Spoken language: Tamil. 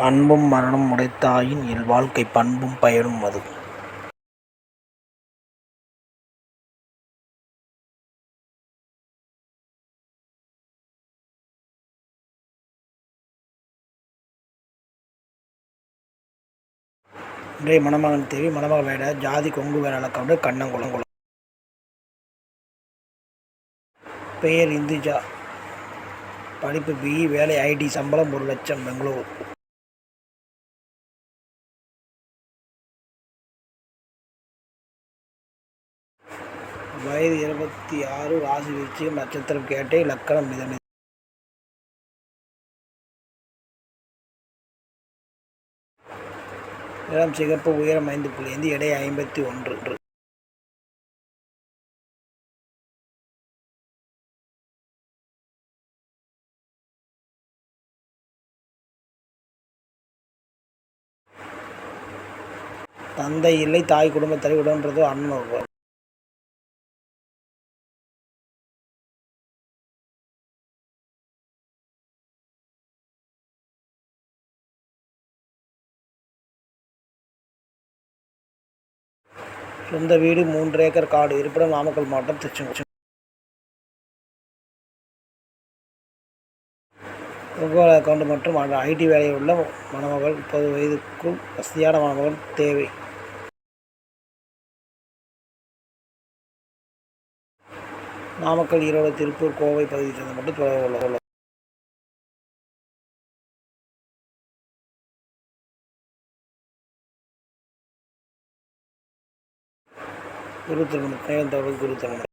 அன்பும் மரணம் உடைத்தாயின் இல்வாழ்க்கை பண்பும் பயனும் அது. இன்றைய மணமகன் தேவி மணமகள் வேட ஜாதி கொங்கு வேளாளக்கவுண்டர் கண்ணங்குளங்குளம் பெயர் இந்துஜா. படிப்பு பிஇ வேலை ஐடி சம்பளம் ஒரு லட்சம் பெங்களூர். வயது இருபத்தி ஆறு ராசி விருச்சிகம் நட்சத்திரம் கேட்டை லக்கணம் மிதனை இளம் சிகப்பு உயரம் ஐந்து புள்ளி ஐந்து எடை ஐம்பத்தி ஒன்று. தந்தை இல்லை தாய் குடும்பத்தலை உடன்றதோ அண்ணன் ஒருவர் சொந்த வீடு மூன்று ஏக்கர் காடு இருப்பிடம் நாமக்கல் மாவட்டம் திருச்செங்கோடு. உங்கள் அக்கௌண்ட் மற்றும் ஐடி வேலையில் உள்ள மணமகள் முப்பது வயதுக்குள் வசதியான மணமகள் தேவை. நாமக்கல் ஈரோடு திருப்பூர் கோவை பகுதியை சேர்ந்த மட்டும் தொடர்பு கொள்ள குரு திருமணம் நேரம் தகவல் குரு திருமணம்